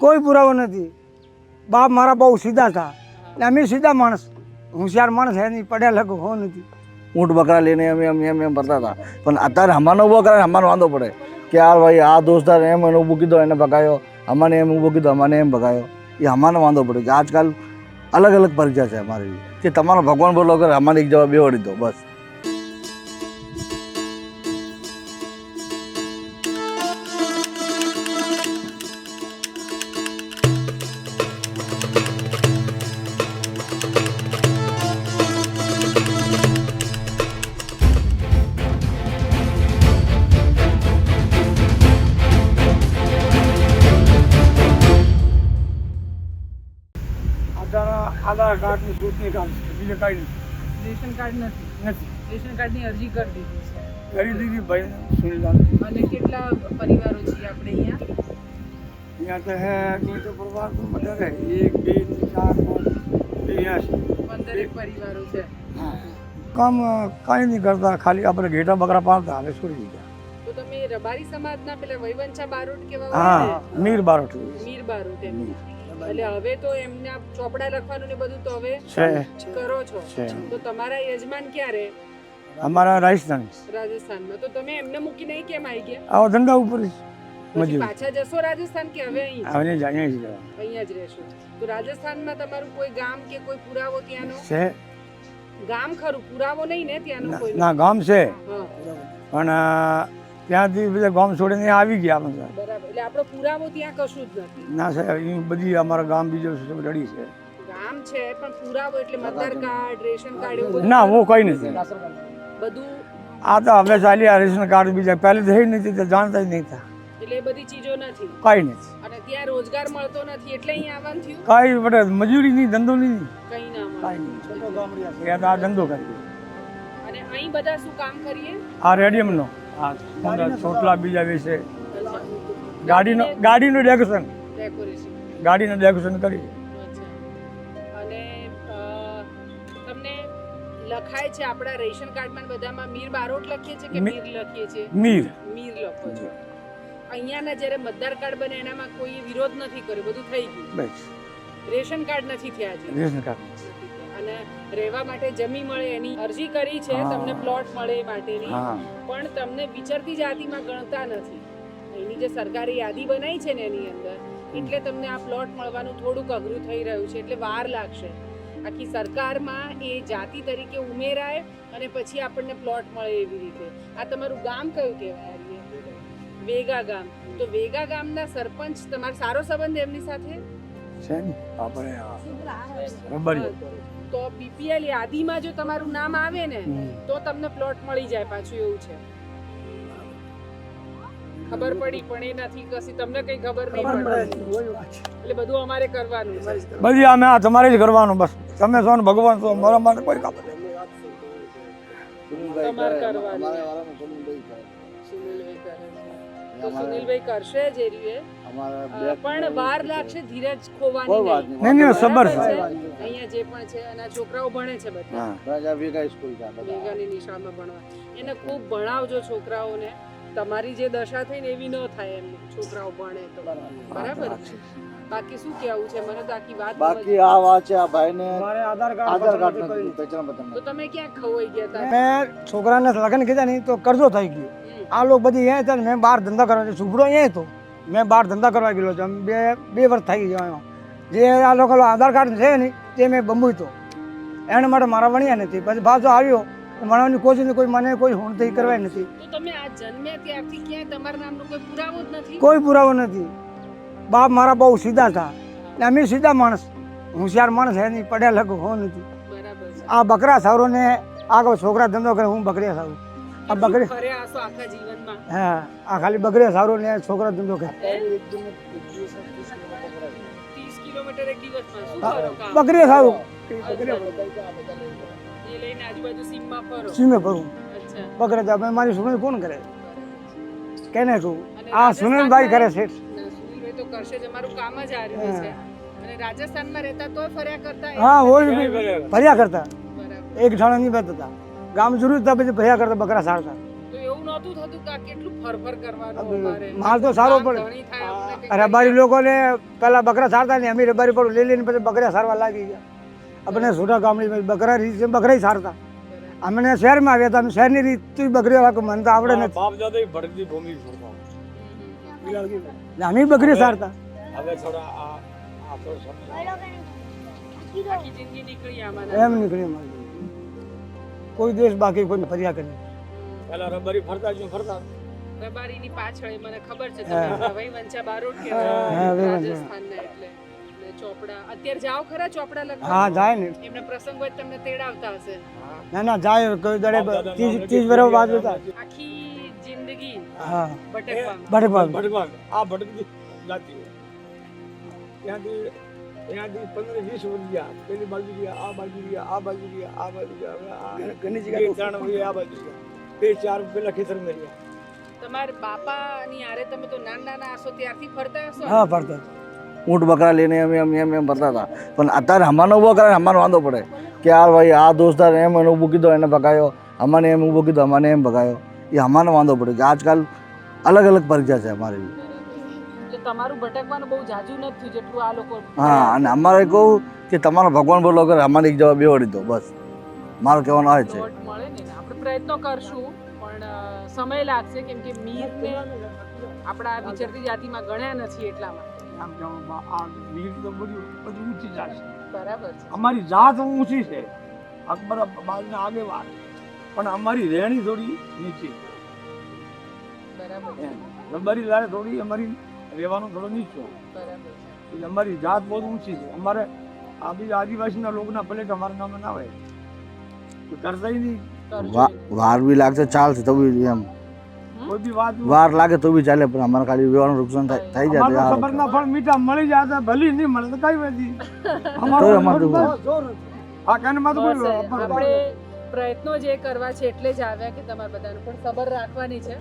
કોઈ પુરાવો નથી. બાપ મારા બહુ સીધા હતા. અને અમે સીધા માણસ. હોશિયાર માણસ હે નહીં, પડ્યા લખો હો નથી. ઊંટ બકરા લઈને અમે એમ એમ એમ ભરતા હતા. પણ અત્યારે હમણાં ઊભો કરે હમણાં વાંધો પડે. કે યાર ભાઈ, આ દોસ્તાર એમ એને ઊભું કીધો, એને ભગાયો. અમાને એમ ઊભો કીધો, અમાને એમ ભગાયો. એ અમાને વાંધો પડે કે આજકાલ અલગ અલગ પરિચય છે અમારી. કે તમારો ભગવાન બોલો કરે અમારે એક જવાબ બેવડી દો બસ. આધાર કાર્ડ ને ચૂંટણી કાર્ડ છે બીજું કાંઈ નથી. રેશન કાર્ડ નથી. નથી. રેશન કાર્ડની અરજી કરી દીધી છે. કરી દીધી ભાઈ સુનિલાલ અને કેટલા પરિવારો છે આપણે અહીંયા? અહીંયા તો હે તો પરિવાર એક બે ચાર પાંચ પંદરેક પરિવારો છે. હા. કામ કાંઈ નહીં કરતા ખાલી આપણે ઘેટા બકરા પાડતા હવે છોડી દીધા. તો તમે રબારી સમાજના પેલા વૈવંછા બારોટ કેવા હા મીર બારોટ મીર. એટલે હવે તો એમના ચોપડા લખવાનું ને બધું તો હવે છે. કરો છો. તો તમારા યજમાન ક્યારે? અમારા રાજસ્થાન. રાજસ્થાનમાં. તો તમે એમને મૂકીને અહીં કેમ આવી ગયા? આવો ધંધા ઉપર પછી મજૂર. પાછા જશો રાજસ્થાન કે હવે અહીં હવે અહીંયા જ અહીંયા જ રહેશો. તો રાજસ્થાનમાં તમારું કોઈ ગામ કે કોઈ પુરાવો ત્યાંનો? છે. ગામ ખરું પુરાવો નહીં ને ત્યાંનો કોઈ? ના ગામ છે. પણ ત્યાંથી બધા ગામ છોડીને આવી ગયા બધા એટલે આપણો પુરાવો ત્યાં કશું જ નથી. ના સાહેબ એ બધી અમારા ગામ બીજો રડી છે. ગામ છે પણ પુરાવો એટલે મતદાર કાર્ડ રેશન કાર્ડ એવું ના હું કઈ નથી. બધું આ તો હવે ચાલી આ રેશન કાર્ડ બીજા પહેલે થઈ નથી તો જાણતા જ નહીં હતા. એટલે બધી ચીજો નથી. કઈ નથી. અને ત્યાં રોજગાર મળતો નથી એટલે અહીં આવવાનું થયું? કઈ બધે મજૂરી નહીં ધંધો નહીં. કઈ ના કઈ નહીં. આ ધંધો કરીએ અને અહીં બધા શું કામ કરીએ? આ રેડિયમનો. ઊંડા ચોટલા બીજા વિશે. ગાડીનો ગાડીનું ડેકોરેશન ગાડીનું ડેકોરેશન કરી. અને તમને લખાય છે આપણા રેશન કાર્ડમાં બધામાં મીર બારોટ લખીએ છીએ કે મીર લખીએ છીએ મીર. મીર લખો છો. અહીંયાના જ્યારે મતદાર કાર્ડ બને એનામાં કોઈ વિરોધ નથી કર્યો બધું થઈ ગયું. બસ. રેશન કાર્ડ નથી થયા છે રેશન કાર્ડ અને રહેવા માટે જમી મળે એની અરજી કરી છે તમને પ્લોટ મળે એ માટેની. પણ તમને વિચરતી જાતિમાં ગણતા નથી. એની જે સરકારી યાદી બનાવી છે ને એની અંદર એટલે તમને આ પ્લોટ મળવાનું થોડુંક અઘરું થઈ રહ્યું છે એટલે વાર લાગશે. આખી સરકારમાં એ જાતિ તરીકે ઉમેરાય અને પછી આપણને પ્લોટ મળે એવી રીતે. આ તમારું ગામ કયું કહેવાય? વેગા ગામ. તો વેગા ગામના સરપંચ તમારો સારો સંબંધ એમની સાથે? છે ને? આપણે આ રબરી તો બીપીએલ યાદીમાં જો તમારું નામ આવે ને તો તમને પ્લોટ મળી જાય પાછું એવું છે. ખબર પડી પણ એ નથી કશી તમને કઈ ખબર નહીં પડે. એટલે બધું અમારે કરવાનું છે. બધી અમે આ તમારે જ કરવાનું બસ. તમે છો ને ભગવાન છો મારા માટે કોઈ કામ નહીં તમારે કરવાનું. તો સુનિલભાઈ કરશે જ એ રીતે. અમારે અ, બે- પણ વાર લાગશે ધીરજ ખોવાની નહીં. નહીં. નહીં, નહીં, સબર છે. છે? અહીંયા જે પણ છે અને છોકરાઓ ભણે છે બધા. રાજા ભેગા સ્કૂલ છે આ નિશાળમાં ભણવા. એને ખૂબ ભણાવજો છોકરાઓને. તમારી જે દશા થઈ ને એવી ન થાય એમ. છોકરાઓ ભણે તો. બરાબર. બાકી શું કેવું છે? મને તો આખી વાત બાકી આ વાત છે આ ભાઈને મારે આધાર કાર્ડ આધાર કાર્ડ નથી પત્ર તો તમે ક્યાં ખવાઈ ગયા હતા મેં છોકરાને લગન કીધા નહીં તો કરજો થઈ ગયો. આ લોકો બધી અહીંયા હતા ને મેં બહાર ધંધા કરવા છે. છોકરો અહીંયા હતો મેં બહાર ધંધા કરવા ગયેલો છું. બે બે વર્ષ થઈ ગયા જે આ લોકો આધાર કાર્ડ છે ને તે મેં બંબુ હતો એના માટે મારા વણ્યા નથી. પછી પાછો આવ્યો. ભણવાની કોશિશ કોઈ મને કોઈ હોણતી કરવાય નથી. તમે આ જન્મ્યા ત્યારથી ક્યાંય તમારા નામનો કોઈ પુરાવો જ નથી? કોઈ પુરાવો નથી. બાપ મારા બહુ સીધા હતા. ને અમે સીધા માણસ. હોશિયાર માણસ હે નહીં પડ્યા લગ હો નથી. આ બકરા સારો ને આગળ છોકરા ધંધો કરે હું બકરિયા સારું આ જીવનમાં. હા આ ખાલી બગડે સારું ને છોકરા ધંધો કે બકરીયા સારું. એ લઈને આજુબાજુ સીમમાં ફરો. સીમે ફરું. અચ્છા. બકરે તો મારી સુનેલ કોણ કરે? કેને કહું આ સુનેલભાઈ કરે છે. તો કરશે જ અમારું કામ જ આ રીતે છે. અને રાજસ્થાનમાં રહેતા તોય ફર્યા કરતા? હા હોય ભર્યા કરતા. એક ઠાણા નહીં બેઠતા ગામ જરૂર હતા પછી ભયા કરતા બકરા સારતા તો એવું એવું નહોતું થતું કે આ કેટલું ફરફર કરવાનું અમારે? માલ તો સારો પડે. રબારી લોકોને પહેલા બકરા સારતા ને અમે રબારી પર લઈ લઈને પછી બકરા સારવા લાગી ગયા. આપણે છોટા ગામડી બકરા રીત બકરા સારતા. અમને શહેરમાં આવ્યા હતા અમે શહેરની રીતથી બકરી વાળા મને તો આવડે નથી. અમે બકરી સારતા. હવે થોડા આ આ તો સમય આખી જિંદગી નીકળી આમાં એમ નીકળી અમારી. કોઈ દેશ બાકી કોઈ ફર્યા કરી. પેલા રબારી ફરતા જો ફરતા. રબારીની પાછળ મને ખબર છે હા. તમે ભાઈ વંચા બારોટ કે રાજસ્થાનના એટલે ચોપડા. અત્યારે જાઓ ખરા ચોપડા લગવા હા જાય ને. એમને પ્રસંગ હોય તમને તેડાવતા હશે. ના ના જાય. કોઈ દડે ત્રીસ ત્રીસ વર્ષ બાદ હતા આખી જિંદગી હા. ભટકવા ભટકવા આ ભટકતી જાતી ત્યાંથી ત્યાંથી પંદર વીસ વર્ષ ગયા. પેલી બાજુ ગયા આ બાજુ ગયા આ બાજુ ગયા આ બાજુ ગયા. હવે આ ઘણી બે ત્રણ વર્ષ આ બાજુ ગયા. બે ચાર પેલા ખેતરમાં ગયા તમારા બાપાની હારે તમે તો નાના નાના હશો ત્યારથી ફરતા હશો? હા ફરતા ઊંટ બકરા લઈને અમે એમ એમ એમ ફરતા હતા. પણ અત્યારે અમારે ઊભો કરે હમણાં વાંધો પડે. કે યાર ભાઈ આ દોસ્તાર એમ એને ઊભું કીધો એને ભગાયો. અમાને એમ ઊભો કીધો અમાને એમ ભગાયો. એ અમારે વાંધો પડે. કે આજકાલ અલગ અલગ પરીક્ષા છે અમારી. એટલે તમારું ભટકવાનું બહુ જાજુ નથી જેટલું આ લોકો હા અને અમારે કહું કે તમારો ભગવાન બોલો કરે અમારે એક જવાબ બેવડી દો બસ. મારો કહેવાનો આવે છે. મળે ને આપણે પ્રયત્નો કરશું પણ સમય લાગશે કેમ કે મીરને આપણા વિચરતી જાતિમાં ગણ્યા નથી એટલા માટે. આમ કહેવામાં આ વીર તો બધું બધું ઊંચી જાત બરાબર અમારી જાત ઊંચી છે. અકબર બાદના આગેવાન. પણ અમારી રહેણી થોડી નીચી બરાબર છે. રબારી લારે થોડી અમારી રહેવાનું થોડો નીચો એટલે અમારી જાત બહુ ઊંચી છે. અમારે આ બીજા આદિવાસીના લોકોના પ્લેટ અમારા નામે ના હોય. કરતા નહીં. વાર બી લાગશે ચાલશે તો બી એમ. કોઈ બી વાત વાર લાગે તો બી ચાલે પણ અમારે ખાલી વ્યવહારનું નુકસાન થાય થઈ જાય ખબર ના ફળ મીઠા મળી જાય તો ભલી નહીં મળે તો કઈ નથી અમારું આ કાનમાં તો આપણે પ્રયત્નો જે કરવા છે એટલે જ આવ્યા કે તમારે બધાને પણ ખબર રાખવાની છે.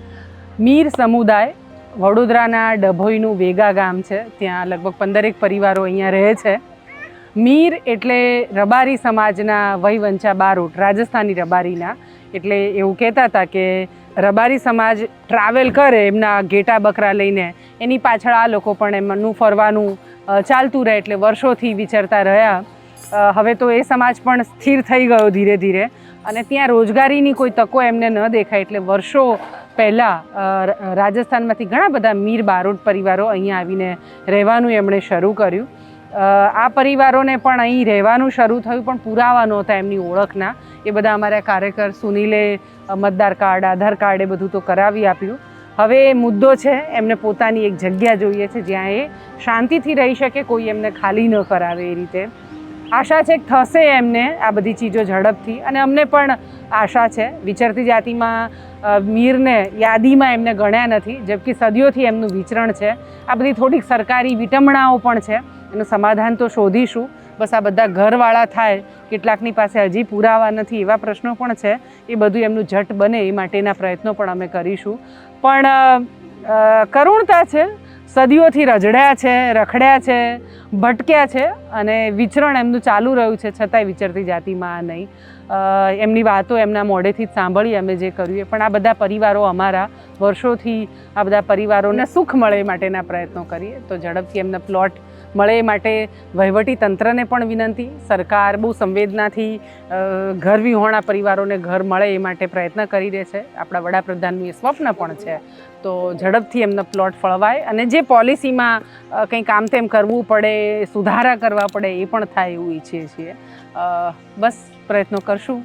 મીર સમુદાય વડોદરાના ડભોઈનું વેગા ગામ છે. ત્યાં લગભગ પંદરેક પરિવારો અહીંયા રહે છે. મીર એટલે રબારી સમાજના વહીવંચા બારોટ રાજસ્થાની રબારીના. એટલે એવું કહેતા હતા કે રબારી સમાજ ટ્રાવેલ કરે એમના ઘેટા બકરા લઈને, એની પાછળ આ લોકો પણ એમનું ફરવાનું ચાલતું રહે એટલે વર્ષોથી વિચારતા રહ્યા. હવે તો એ સમાજ પણ સ્થિર થઈ ગયો ધીરે ધીરે. અને ત્યાં રોજગારીની કોઈ તકો એમને ન દેખાય એટલે વર્ષો પહેલાં રાજસ્થાનમાંથી ઘણા બધા મીર બારોટ પરિવારો અહીંયા આવીને રહેવાનું એમણે શરૂ કર્યું. આ પરિવારોને પણ અહીં રહેવાનું શરૂ થયું, પણ પુરાવા નહોતા એમની ઓળખના. એ બધા અમારા કાર્યકર સુનિલે મતદાર કાર્ડ, આધાર કાર્ડ એ બધું તો કરાવી આપ્યું. હવે એ મુદ્દો છે, એમને પોતાની એક જગ્યા જોઈએ છે, જ્યાં એ શાંતિથી રહી શકે, કોઈ એમને ખાલી ન કરાવે એ રીતે. આશા છે થશે એમને આ બધી ચીજો ઝડપથી, અને અમને પણ આશા છે. વિચરતી જાતિમાં મીરને યાદીમાં એમને ગણ્યા નથી, જબકે સદીઓથી એમનું વિચરણ છે. આ બધી થોડીક સરકારી વિટમણાઓ પણ છે. એનું સમાધાન તો શોધીશું. બસ આ બધા ઘરવાળા થાય, કેટલાકની પાસે હજી પુરાવા નથી એવા પ્રશ્નો પણ છે. એ બધું એમનું ઝટ બને એ માટેના પ્રયત્નો પણ અમે કરીશું. પણ કરુણતા છે સદીઓથી રજડ્યા છે, રખડ્યા છે, ભટક્યા છે અને વિચરણ એમનું ચાલુ રહ્યું છે, છતાંય વિચરતી જાતિમાં નહીં. એમની વાતો એમના મોઢેથી જ સાંભળી અમે જે કર્યું એ. પણ આ બધા પરિવારો અમારા વર્ષોથી આ બધા પરિવારોને સુખ મળે માટેના પ્રયત્નો કરીએ. તો ઝડપથી એમને પ્લોટ મળે એ માટે વહીવટી તંત્રને પણ વિનંતી. સરકાર બહુ સંવેદનાથી ઘર વિહોણા પરિવારોને ઘર મળે એ માટે પ્રયત્ન કરી રહે છે. આપણા વડાપ્રધાનનું એ સ્વપ્ન પણ છે. તો ઝડપથી એમનો પ્લોટ ફળવાય અને જે પોલિસીમાં કંઈ કામ તેમ કરવું પડે, સુધારા કરવા પડે એ પણ થાય એવું ઈચ્છીએ છીએ. બસ પ્રયત્નો કરશું.